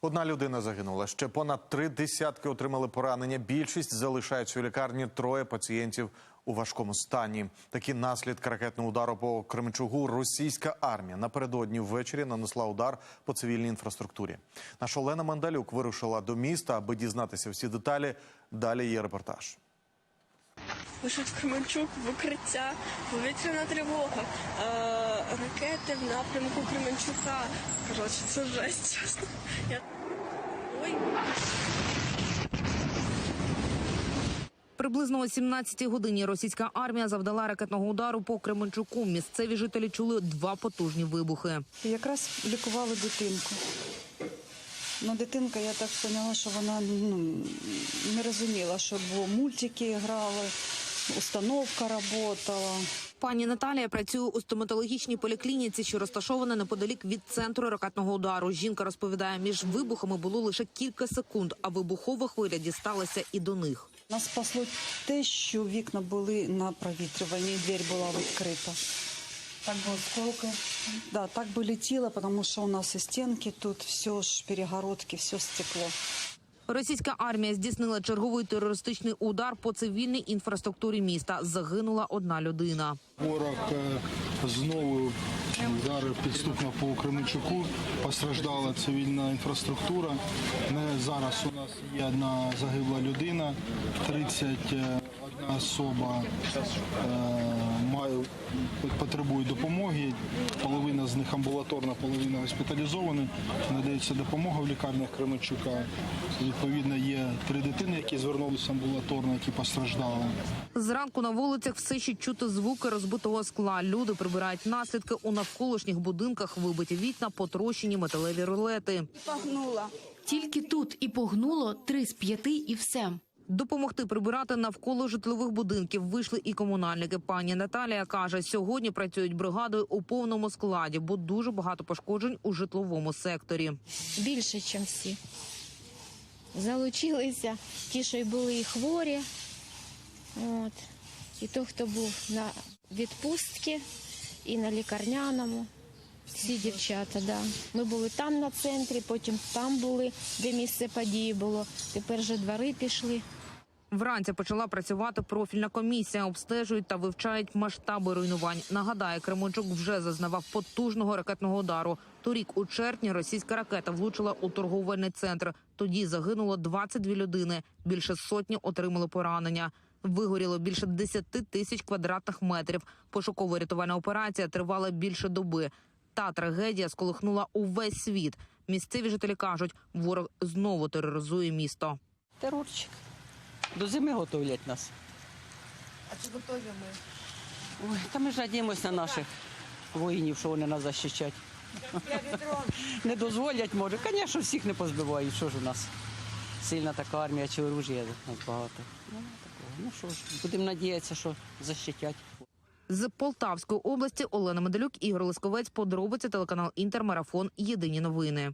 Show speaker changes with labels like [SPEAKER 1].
[SPEAKER 1] Одна людина загинула. Ще понад три десятки отримали поранення. Більшість залишаються у лікарні. Троє пацієнтів у важкому стані. Такі наслідки ракетного удару по Кременчугу. Російська армія напередодні ввечері нанесла удар по цивільній інфраструктурі. Наша Олена Мандалюк вирушила до міста, аби дізнатися всі деталі. Далі є репортаж.
[SPEAKER 2] Вийшов Кременчук в укриття, повітряна тривога, е, ракети в напрямку Кременчука. Коротше, це жесть, чесно. Я... Ой,
[SPEAKER 3] Приблизно о 17-й годині російська армія завдала ракетного удару по Кременчуку. Місцеві жителі чули два потужні вибухи.
[SPEAKER 4] Якраз лікували дитинку. Ну, дитинка, я так поняла, що вона ну, не розуміла, що бо мультики грали, установка працювала.
[SPEAKER 3] Пані Наталія працює у стоматологічній поліклініці, що розташована неподалік від центру ракетного удару. Жінка розповідає, між вибухами було лише кілька секунд, а вибухова хвиля дісталася і до них.
[SPEAKER 4] Нас спасло те, що вікна були на провітрюванні, і двері була відкрита. Так би осколки. Да, так би летіло, тому що у нас і стінки тут, все ж перегородки, все стекло.
[SPEAKER 3] Російська армія здійснила черговий терористичний удар по цивільній інфраструктурі міста. Загинула одна людина.
[SPEAKER 5] Ворог е, знову вдарив підступно по Кременчуку. Постраждала цивільна інфраструктура. Зараз у нас є одна загибла людина, 31 особа е, має потребує допомоги. Половина з них амбулаторна, половина госпіталізована. Надається допомога в лікарнях Кременчука. Відповідно, є три дитини, які звернулися амбулаторно, які постраждали.
[SPEAKER 3] Зранку на вулицях все ще чути звуки розбитого скла. Люди прибирають наслідки у навколишніх будинках, вибиті вікна, потрощені металеві рулети.
[SPEAKER 6] Тільки тут і погнуло три з п'яти, і все.
[SPEAKER 3] Допомогти прибирати навколо житлових будинків вийшли і комунальники. Пані Наталія каже, сьогодні працюють бригадою у повному складі, бо дуже багато пошкоджень у житловому секторі.
[SPEAKER 7] більше, ніж всі. Залучилися ті, що й були і хворі, от. і той, хто був на відпустці, і на лікарняному. Всі дівчата, да. Ми були там на центрі, потім там були, де місце події було. Тепер вже двори пішли.
[SPEAKER 3] Вранці почала працювати профільна комісія. Обстежують та вивчають масштаби руйнувань. Нагадає, Кременчук вже зазнавав потужного ракетного удару. Торік у червні російська ракета влучила у торговельний центр. Тоді загинуло 22 людини. Більше сотні отримали поранення. Вигоріло більше 10 тисяч квадратних метрів. Пошуково-рятувальна операція тривала більше доби. Та трагедія сколихнула увесь світ. Місцеві жителі кажуть, ворог знову тероризує місто.
[SPEAKER 8] терорчик. До зими готовлять нас. А чи готові ми? Ой, та ми ж надіємося на наших воїнів, що вони нас захищать. Не дозволять, може. Звісно, всіх не позбивають. Що ж у нас? Сильна така армія чи оружія нас багато. Ну, такого. Ну що ж, будемо надіятися, що захищать.
[SPEAKER 3] З Полтавської області Олена Меделюк Ігор Лисковець, подробиці телеканал Інтермарафон. Єдині новини.